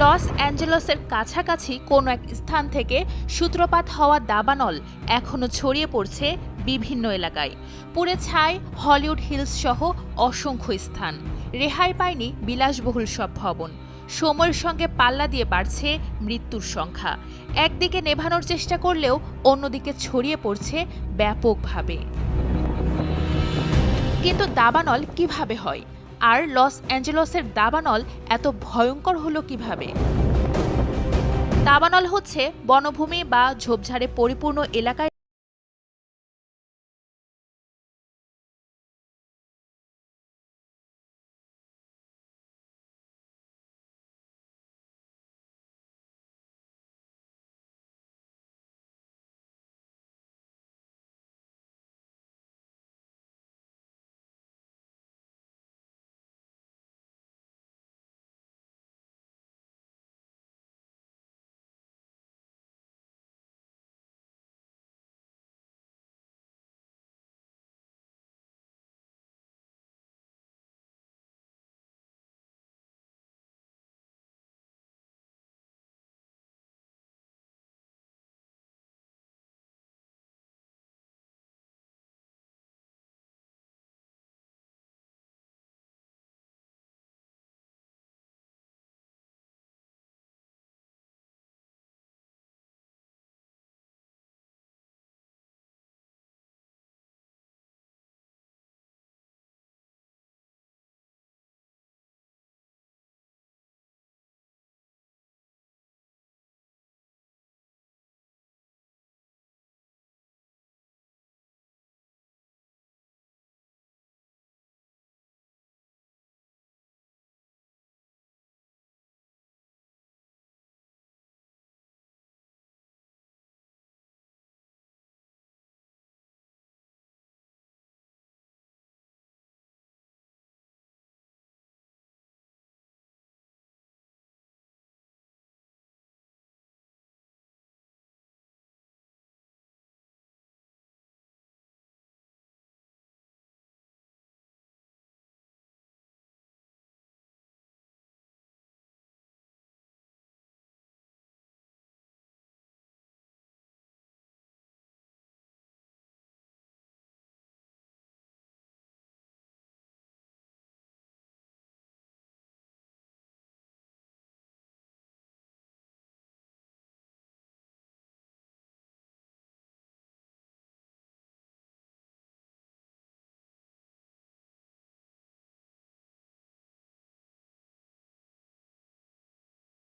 Loss অ্যাঞ্জেলসের কাছাকাছি কোনো এক স্থান থেকে সূত্রপাত হওয়া দাবানল এখনও ছড়িয়ে পড়ছে বিভিন্ন এলাকায়। পুড়ে ছাই হলিউড হিলস সহ অসংখ্য স্থান। রেহাই পায়নি বিলাসবহুল সব ভবন। সময়ের সঙ্গে পাল্লা দিয়ে বাড়ছে মৃত্যুর সংখ্যা। একদিকে নেভানোর চেষ্টা করলেও অন্যদিকে ছড়িয়ে পড়ছে ব্যাপকভাবে। কিন্তু দাবানল কীভাবে হয়? আর লস অ্যাঞ্জেলসের দাবানল এত ভয়ঙ্কর হলো কীভাবে? দাবানল হচ্ছে বনভূমি বা ঝোপঝাড়ে পরিপূর্ণ এলাকায়